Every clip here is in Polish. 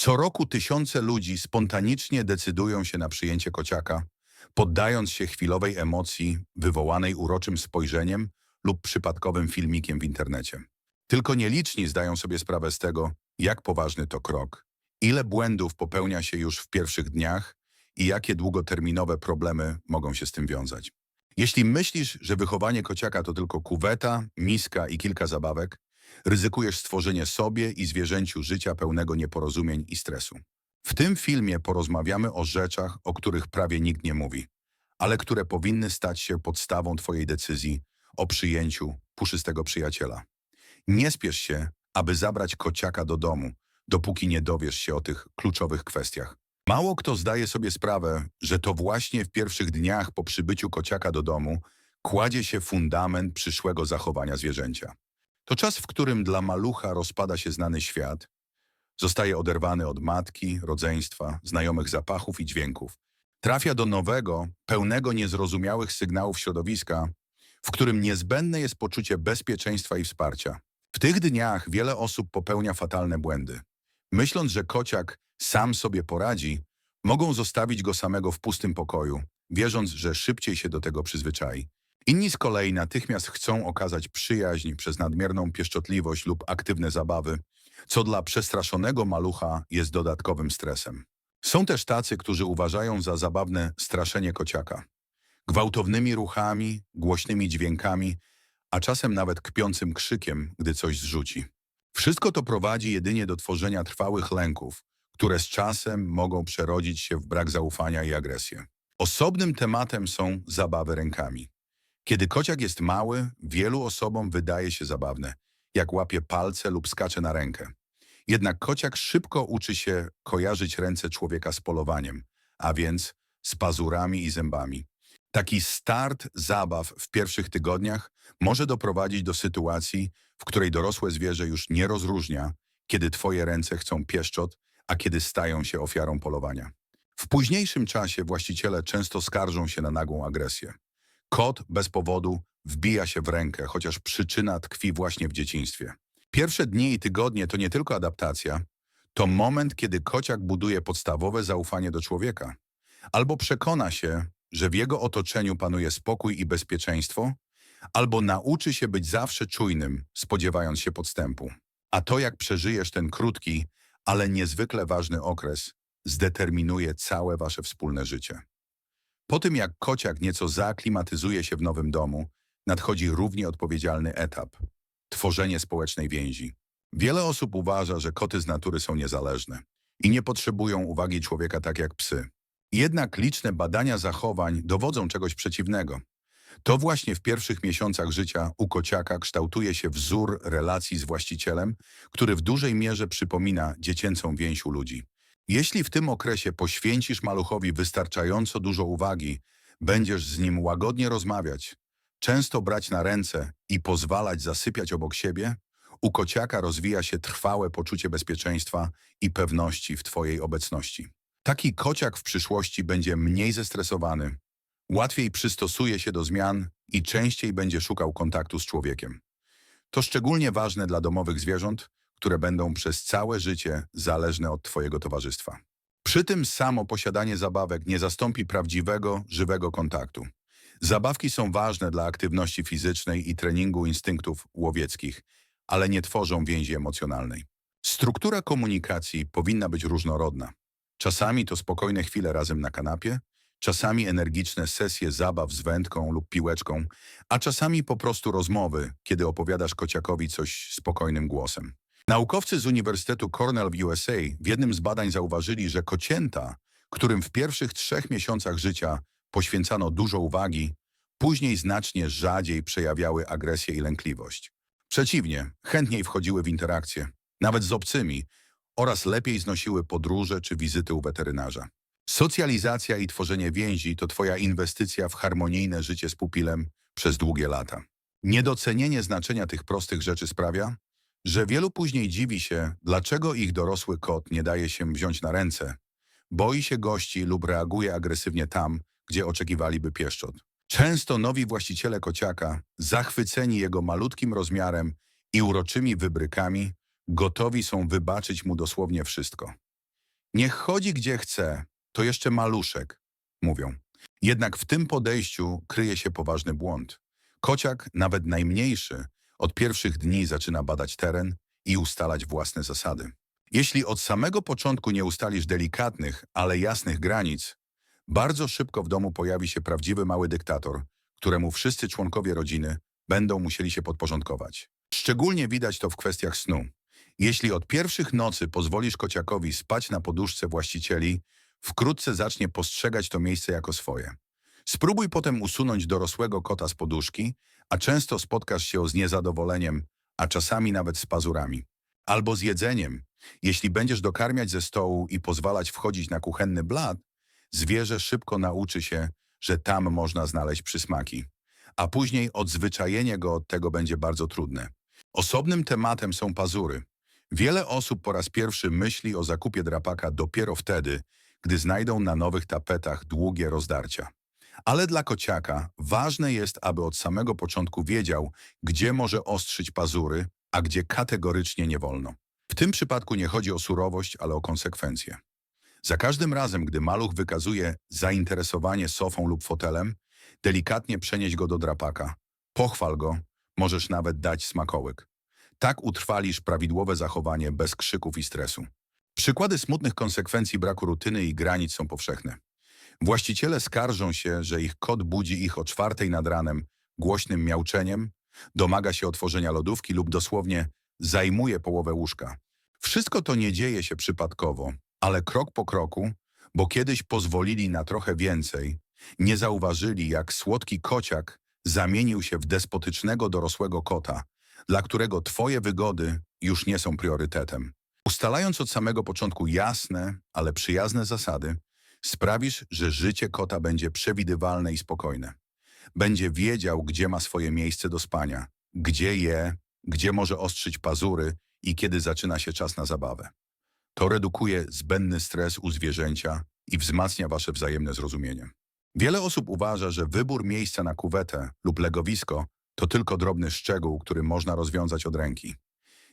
Co roku tysiące ludzi spontanicznie decydują się na przyjęcie kociaka, poddając się chwilowej emocji wywołanej uroczym spojrzeniem lub przypadkowym filmikiem w internecie. Tylko nieliczni zdają sobie sprawę z tego, jak poważny to krok, ile błędów popełnia się już w pierwszych dniach i jakie długoterminowe problemy mogą się z tym wiązać. Jeśli myślisz, że wychowanie kociaka to tylko kuweta, miska i kilka zabawek, ryzykujesz stworzenie sobie i zwierzęciu życia pełnego nieporozumień i stresu. W tym filmie porozmawiamy o rzeczach, o których prawie nikt nie mówi, ale które powinny stać się podstawą Twojej decyzji o przyjęciu puszystego przyjaciela. Nie spiesz się, aby zabrać kociaka do domu, dopóki nie dowiesz się o tych kluczowych kwestiach. Mało kto zdaje sobie sprawę, że to właśnie w pierwszych dniach po przybyciu kociaka do domu kładzie się fundament przyszłego zachowania zwierzęcia. To czas, w którym dla malucha rozpada się znany świat, zostaje oderwany od matki, rodzeństwa, znajomych zapachów i dźwięków. Trafia do nowego, pełnego niezrozumiałych sygnałów środowiska, w którym niezbędne jest poczucie bezpieczeństwa i wsparcia. W tych dniach wiele osób popełnia fatalne błędy. Myśląc, że kociak sam sobie poradzi, mogą zostawić go samego w pustym pokoju, wierząc, że szybciej się do tego przyzwyczai. Inni z kolei natychmiast chcą okazać przyjaźń przez nadmierną pieszczotliwość lub aktywne zabawy, co dla przestraszonego malucha jest dodatkowym stresem. Są też tacy, którzy uważają za zabawne straszenie kociaka. Gwałtownymi ruchami, głośnymi dźwiękami, a czasem nawet kpiącym krzykiem, gdy coś zrzuci. Wszystko to prowadzi jedynie do tworzenia trwałych lęków, które z czasem mogą przerodzić się w brak zaufania i agresję. Osobnym tematem są zabawy rękami. Kiedy kociak jest mały, wielu osobom wydaje się zabawne, jak łapie palce lub skacze na rękę. Jednak kociak szybko uczy się kojarzyć ręce człowieka z polowaniem, a więc z pazurami i zębami. Taki start zabaw w pierwszych tygodniach może doprowadzić do sytuacji, w której dorosłe zwierzę już nie rozróżnia, kiedy twoje ręce chcą pieszczot, a kiedy stają się ofiarą polowania. W późniejszym czasie właściciele często skarżą się na nagłą agresję. Kot bez powodu wbija się w rękę, chociaż przyczyna tkwi właśnie w dzieciństwie. Pierwsze dni i tygodnie to nie tylko adaptacja, to moment, kiedy kociak buduje podstawowe zaufanie do człowieka. Albo przekona się, że w jego otoczeniu panuje spokój i bezpieczeństwo, albo nauczy się być zawsze czujnym, spodziewając się podstępu. A to, jak przeżyjesz ten krótki, ale niezwykle ważny okres, zdeterminuje całe wasze wspólne życie. Po tym, jak kociak nieco zaaklimatyzuje się w nowym domu, nadchodzi równie odpowiedzialny etap – tworzenie społecznej więzi. Wiele osób uważa, że koty z natury są niezależne i nie potrzebują uwagi człowieka tak jak psy. Jednak liczne badania zachowań dowodzą czegoś przeciwnego. To właśnie w pierwszych miesiącach życia u kociaka kształtuje się wzór relacji z właścicielem, który w dużej mierze przypomina dziecięcą więź u ludzi. Jeśli w tym okresie poświęcisz maluchowi wystarczająco dużo uwagi, będziesz z nim łagodnie rozmawiać, często brać na ręce i pozwalać zasypiać obok siebie, u kociaka rozwija się trwałe poczucie bezpieczeństwa i pewności w Twojej obecności. Taki kociak w przyszłości będzie mniej zestresowany, łatwiej przystosuje się do zmian i częściej będzie szukał kontaktu z człowiekiem. To szczególnie ważne dla domowych zwierząt, które będą przez całe życie zależne od Twojego towarzystwa. Przy tym samo posiadanie zabawek nie zastąpi prawdziwego, żywego kontaktu. Zabawki są ważne dla aktywności fizycznej i treningu instynktów łowieckich, ale nie tworzą więzi emocjonalnej. Struktura komunikacji powinna być różnorodna. Czasami to spokojne chwile razem na kanapie, czasami energiczne sesje zabaw z wędką lub piłeczką, a czasami po prostu rozmowy, kiedy opowiadasz kociakowi coś spokojnym głosem. Naukowcy z Uniwersytetu Cornell w USA w jednym z badań zauważyli, że kocięta, którym w pierwszych trzech miesiącach życia poświęcano dużo uwagi, później znacznie rzadziej przejawiały agresję i lękliwość. Przeciwnie, chętniej wchodziły w interakcje, nawet z obcymi, oraz lepiej znosiły podróże czy wizyty u weterynarza. Socjalizacja i tworzenie więzi to Twoja inwestycja w harmonijne życie z pupilem przez długie lata. Niedocenienie znaczenia tych prostych rzeczy sprawia, że wielu później dziwi się, dlaczego ich dorosły kot nie daje się wziąć na ręce, boi się gości lub reaguje agresywnie tam, gdzie oczekiwaliby pieszczot. Często nowi właściciele kociaka, zachwyceni jego malutkim rozmiarem i uroczymi wybrykami, gotowi są wybaczyć mu dosłownie wszystko. Niech chodzi gdzie chce, to jeszcze maluszek, mówią. Jednak w tym podejściu kryje się poważny błąd. Kociak, nawet najmniejszy, od pierwszych dni zaczyna badać teren i ustalać własne zasady. Jeśli od samego początku nie ustalisz delikatnych, ale jasnych granic, bardzo szybko w domu pojawi się prawdziwy mały dyktator, któremu wszyscy członkowie rodziny będą musieli się podporządkować. Szczególnie widać to w kwestiach snu. Jeśli od pierwszych nocy pozwolisz kociakowi spać na poduszce właścicieli, wkrótce zacznie postrzegać to miejsce jako swoje. Spróbuj potem usunąć dorosłego kota z poduszki, a często spotkasz się z niezadowoleniem, a czasami nawet z pazurami. Albo z jedzeniem. Jeśli będziesz dokarmiać ze stołu i pozwalać wchodzić na kuchenny blat, zwierzę szybko nauczy się, że tam można znaleźć przysmaki. A później odzwyczajenie go od tego będzie bardzo trudne. Osobnym tematem są pazury. Wiele osób po raz pierwszy myśli o zakupie drapaka dopiero wtedy, gdy znajdą na nowych tapetach długie rozdarcia. Ale dla kociaka ważne jest, aby od samego początku wiedział, gdzie może ostrzyć pazury, a gdzie kategorycznie nie wolno. W tym przypadku nie chodzi o surowość, ale o konsekwencje. Za każdym razem, gdy maluch wykazuje zainteresowanie sofą lub fotelem, delikatnie przenieś go do drapaka. Pochwal go, możesz nawet dać smakołyk. Tak utrwalisz prawidłowe zachowanie bez krzyków i stresu. Przykłady smutnych konsekwencji braku rutyny i granic są powszechne. Właściciele skarżą się, że ich kot budzi ich o czwartej nad ranem głośnym miauczeniem, domaga się otworzenia lodówki lub dosłownie zajmuje połowę łóżka. Wszystko to nie dzieje się przypadkowo, ale krok po kroku, bo kiedyś pozwolili na trochę więcej, nie zauważyli, jak słodki kociak zamienił się w despotycznego dorosłego kota, dla którego twoje wygody już nie są priorytetem. Ustalając od samego początku jasne, ale przyjazne zasady, sprawisz, że życie kota będzie przewidywalne i spokojne. Będzie wiedział, gdzie ma swoje miejsce do spania, gdzie je, gdzie może ostrzyć pazury i kiedy zaczyna się czas na zabawę. To redukuje zbędny stres u zwierzęcia i wzmacnia wasze wzajemne zrozumienie. Wiele osób uważa, że wybór miejsca na kuwetę lub legowisko to tylko drobny szczegół, który można rozwiązać od ręki.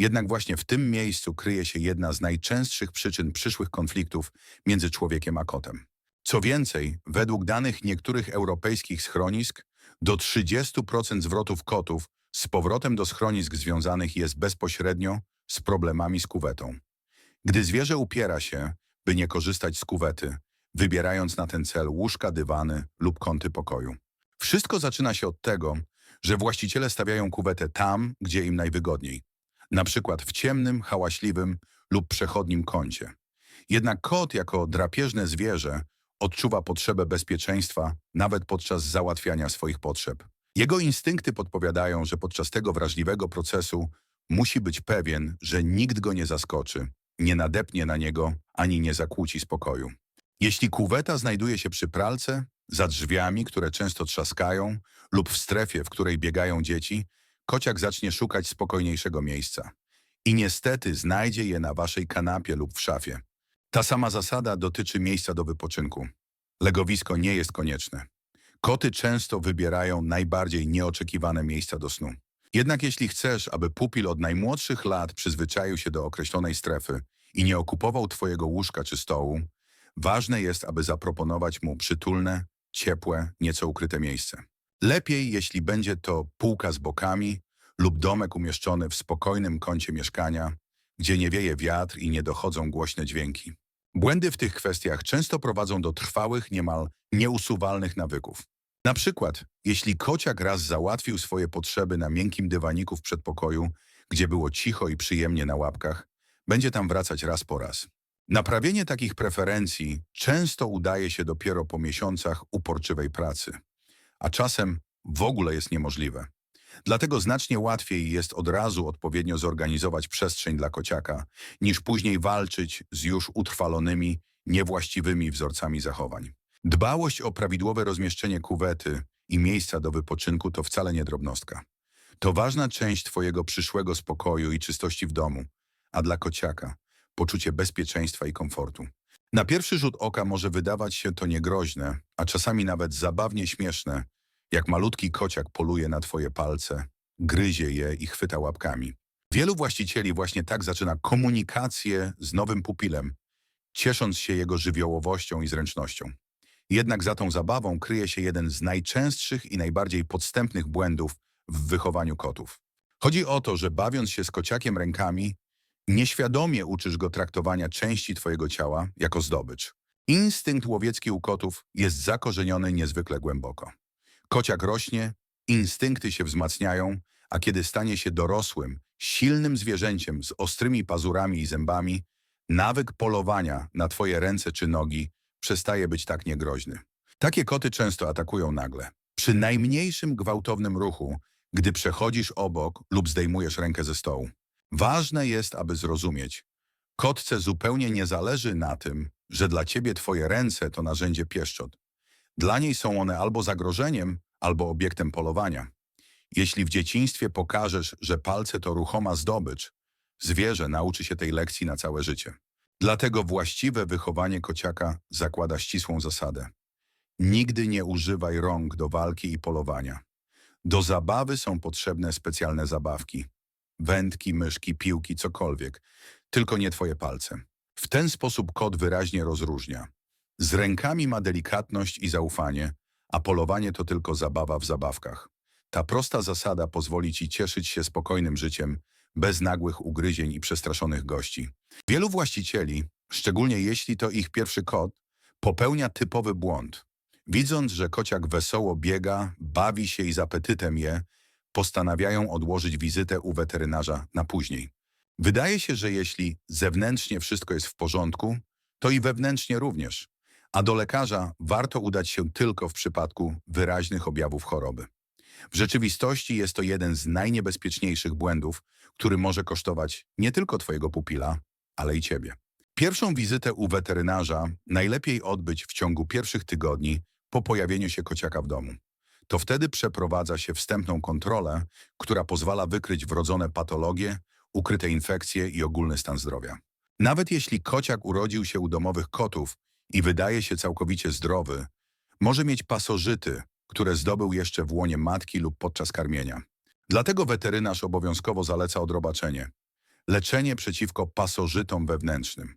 Jednak właśnie w tym miejscu kryje się jedna z najczęstszych przyczyn przyszłych konfliktów między człowiekiem a kotem. Co więcej, według danych niektórych europejskich schronisk, do 30% zwrotów kotów z powrotem do schronisk związanych jest bezpośrednio z problemami z kuwetą. Gdy zwierzę upiera się, by nie korzystać z kuwety, wybierając na ten cel łóżka, dywany lub kąty pokoju. Wszystko zaczyna się od tego, że właściciele stawiają kuwetę tam, gdzie im najwygodniej, na przykład w ciemnym, hałaśliwym lub przechodnim kącie. Jednak kot jako drapieżne zwierzę odczuwa potrzebę bezpieczeństwa nawet podczas załatwiania swoich potrzeb. Jego instynkty podpowiadają, że podczas tego wrażliwego procesu musi być pewien, że nikt go nie zaskoczy, nie nadepnie na niego ani nie zakłóci spokoju. Jeśli kuweta znajduje się przy pralce, za drzwiami, które często trzaskają, lub w strefie, w której biegają dzieci, kociak zacznie szukać spokojniejszego miejsca. I niestety znajdzie je na waszej kanapie lub w szafie. Ta sama zasada dotyczy miejsca do wypoczynku. Legowisko nie jest konieczne. Koty często wybierają najbardziej nieoczekiwane miejsca do snu. Jednak jeśli chcesz, aby pupil od najmłodszych lat przyzwyczaił się do określonej strefy i nie okupował twojego łóżka czy stołu, ważne jest, aby zaproponować mu przytulne, ciepłe, nieco ukryte miejsce. Lepiej, jeśli będzie to półka z bokami lub domek umieszczony w spokojnym kącie mieszkania, gdzie nie wieje wiatr i nie dochodzą głośne dźwięki. Błędy w tych kwestiach często prowadzą do trwałych, niemal nieusuwalnych nawyków. Na przykład, jeśli kociak raz załatwił swoje potrzeby na miękkim dywaniku w przedpokoju, gdzie było cicho i przyjemnie na łapkach, będzie tam wracać raz po raz. Naprawienie takich preferencji często udaje się dopiero po miesiącach uporczywej pracy, a czasem w ogóle jest niemożliwe. Dlatego znacznie łatwiej jest od razu odpowiednio zorganizować przestrzeń dla kociaka, niż później walczyć z już utrwalonymi, niewłaściwymi wzorcami zachowań. Dbałość o prawidłowe rozmieszczenie kuwety i miejsca do wypoczynku to wcale nie drobnostka. To ważna część Twojego przyszłego spokoju i czystości w domu, a dla kociaka poczucie bezpieczeństwa i komfortu. Na pierwszy rzut oka może wydawać się to niegroźne, a czasami nawet zabawnie śmieszne, jak malutki kociak poluje na Twoje palce, gryzie je i chwyta łapkami. Wielu właścicieli właśnie tak zaczyna komunikację z nowym pupilem, ciesząc się jego żywiołowością i zręcznością. Jednak za tą zabawą kryje się jeden z najczęstszych i najbardziej podstępnych błędów w wychowaniu kotów. Chodzi o to, że bawiąc się z kociakiem rękami, nieświadomie uczysz go traktowania części twojego ciała jako zdobycz. Instynkt łowiecki u kotów jest zakorzeniony niezwykle głęboko. Kociak rośnie, instynkty się wzmacniają, a kiedy stanie się dorosłym, silnym zwierzęciem z ostrymi pazurami i zębami, nawyk polowania na twoje ręce czy nogi przestaje być tak niegroźny. Takie koty często atakują nagle. Przy najmniejszym gwałtownym ruchu, gdy przechodzisz obok lub zdejmujesz rękę ze stołu. Ważne jest, aby zrozumieć. Kotce zupełnie nie zależy na tym, że dla ciebie twoje ręce to narzędzie pieszczot. Dla niej są one albo zagrożeniem, albo obiektem polowania. Jeśli w dzieciństwie pokażesz, że palce to ruchoma zdobycz, zwierzę nauczy się tej lekcji na całe życie. Dlatego właściwe wychowanie kociaka zakłada ścisłą zasadę. Nigdy nie używaj rąk do walki i polowania. Do zabawy są potrzebne specjalne zabawki. Wędki, myszki, piłki, cokolwiek. Tylko nie twoje palce. W ten sposób kot wyraźnie rozróżnia. Z rękami ma delikatność i zaufanie, a polowanie to tylko zabawa w zabawkach. Ta prosta zasada pozwoli ci cieszyć się spokojnym życiem, bez nagłych ugryzień i przestraszonych gości. Wielu właścicieli, szczególnie jeśli to ich pierwszy kot, popełnia typowy błąd. Widząc, że kociak wesoło biega, bawi się i z apetytem je, postanawiają odłożyć wizytę u weterynarza na później. Wydaje się, że jeśli zewnętrznie wszystko jest w porządku, to i wewnętrznie również, a do lekarza warto udać się tylko w przypadku wyraźnych objawów choroby. W rzeczywistości jest to jeden z najniebezpieczniejszych błędów, który może kosztować nie tylko twojego pupila, ale i ciebie. Pierwszą wizytę u weterynarza najlepiej odbyć w ciągu pierwszych tygodni po pojawieniu się kociaka w domu. To wtedy przeprowadza się wstępną kontrolę, która pozwala wykryć wrodzone patologie, ukryte infekcje i ogólny stan zdrowia. Nawet jeśli kociak urodził się u domowych kotów i wydaje się całkowicie zdrowy, może mieć pasożyty, które zdobył jeszcze w łonie matki lub podczas karmienia. Dlatego weterynarz obowiązkowo zaleca odrobaczenie. Leczenie przeciwko pasożytom wewnętrznym.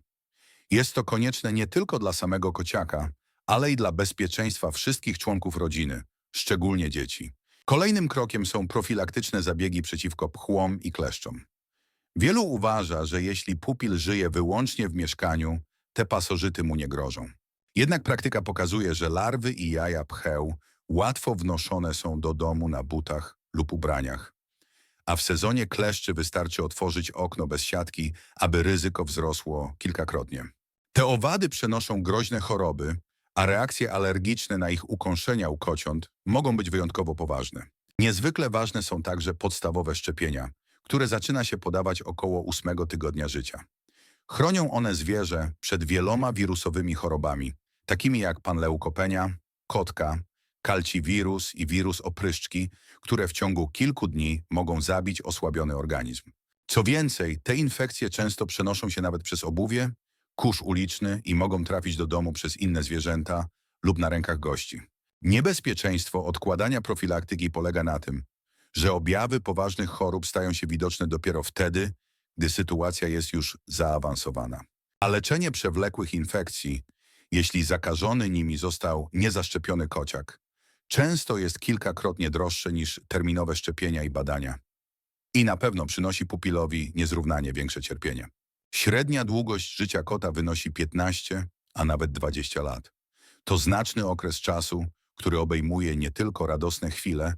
Jest to konieczne nie tylko dla samego kociaka, ale i dla bezpieczeństwa wszystkich członków rodziny, szczególnie dzieci. Kolejnym krokiem są profilaktyczne zabiegi przeciwko pchłom i kleszczom. Wielu uważa, że jeśli pupil żyje wyłącznie w mieszkaniu, te pasożyty mu nie grożą. Jednak praktyka pokazuje, że larwy i jaja pcheł łatwo wnoszone są do domu na butach lub ubraniach. A w sezonie kleszczy wystarczy otworzyć okno bez siatki, aby ryzyko wzrosło kilkakrotnie. Te owady przenoszą groźne choroby, a reakcje alergiczne na ich ukąszenia u kociąt mogą być wyjątkowo poważne. Niezwykle ważne są także podstawowe szczepienia, które zaczyna się podawać około ósmego tygodnia życia. Chronią one zwierzę przed wieloma wirusowymi chorobami, takimi jak panleukopenia, kotka, kalciwirus i wirus opryszczki, które w ciągu kilku dni mogą zabić osłabiony organizm. Co więcej, te infekcje często przenoszą się nawet przez obuwie, kurz uliczny i mogą trafić do domu przez inne zwierzęta lub na rękach gości. Niebezpieczeństwo odkładania profilaktyki polega na tym, że objawy poważnych chorób stają się widoczne dopiero wtedy, gdy sytuacja jest już zaawansowana. A leczenie przewlekłych infekcji, jeśli zakażony nimi został niezaszczepiony kociak, często jest kilkakrotnie droższe niż terminowe szczepienia i badania. I na pewno przynosi pupilowi niezrównanie większe cierpienie. Średnia długość życia kota wynosi 15, a nawet 20 lat. To znaczny okres czasu, który obejmuje nie tylko radosne chwile,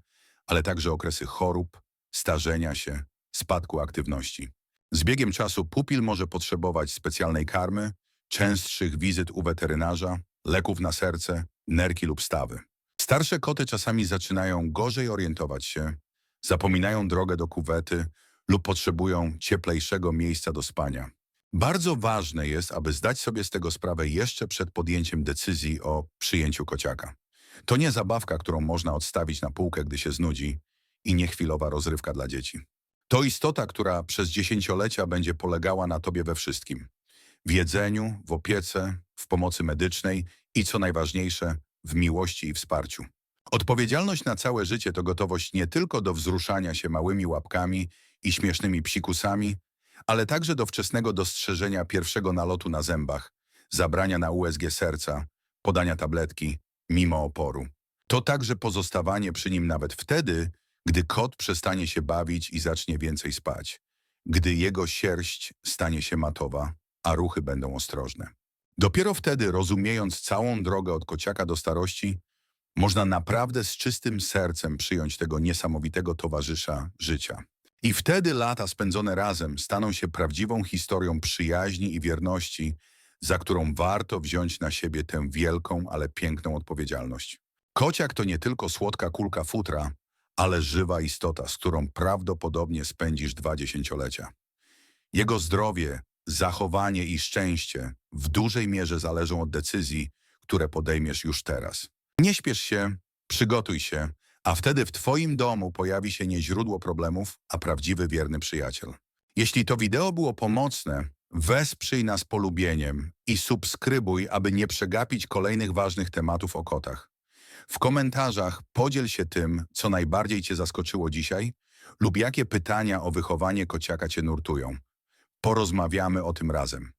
ale także okresy chorób, starzenia się, spadku aktywności. Z biegiem czasu pupil może potrzebować specjalnej karmy, częstszych wizyt u weterynarza, leków na serce, nerki lub stawy. Starsze koty czasami zaczynają gorzej orientować się, zapominają drogę do kuwety lub potrzebują cieplejszego miejsca do spania. Bardzo ważne jest, aby zdać sobie z tego sprawę jeszcze przed podjęciem decyzji o przyjęciu kociaka. To nie zabawka, którą można odstawić na półkę, gdy się znudzi i niechwilowa rozrywka dla dzieci. To istota, która przez dziesięciolecia będzie polegała na tobie we wszystkim. W jedzeniu, w opiece, w pomocy medycznej i co najważniejsze, w miłości i wsparciu. Odpowiedzialność na całe życie to gotowość nie tylko do wzruszania się małymi łapkami i śmiesznymi psikusami, ale także do wczesnego dostrzeżenia pierwszego nalotu na zębach, zabrania na USG serca, podania tabletki, mimo oporu. To także pozostawanie przy nim nawet wtedy, gdy kot przestanie się bawić i zacznie więcej spać, gdy jego sierść stanie się matowa, a ruchy będą ostrożne. Dopiero wtedy, rozumiejąc całą drogę od kociaka do starości, można naprawdę z czystym sercem przyjąć tego niesamowitego towarzysza życia. I wtedy lata spędzone razem staną się prawdziwą historią przyjaźni i wierności, za którą warto wziąć na siebie tę wielką, ale piękną odpowiedzialność. Kociak to nie tylko słodka kulka futra, ale żywa istota, z którą prawdopodobnie spędzisz dwa dziesięciolecia. Jego zdrowie, zachowanie i szczęście w dużej mierze zależą od decyzji, które podejmiesz już teraz. Nie śpiesz się, przygotuj się, a wtedy w Twoim domu pojawi się nie źródło problemów, a prawdziwy wierny przyjaciel. Jeśli to wideo było pomocne, wesprzyj nas polubieniem i subskrybuj, aby nie przegapić kolejnych ważnych tematów o kotach. W komentarzach podziel się tym, co najbardziej Cię zaskoczyło dzisiaj lub jakie pytania o wychowanie kociaka Cię nurtują. Porozmawiamy o tym razem.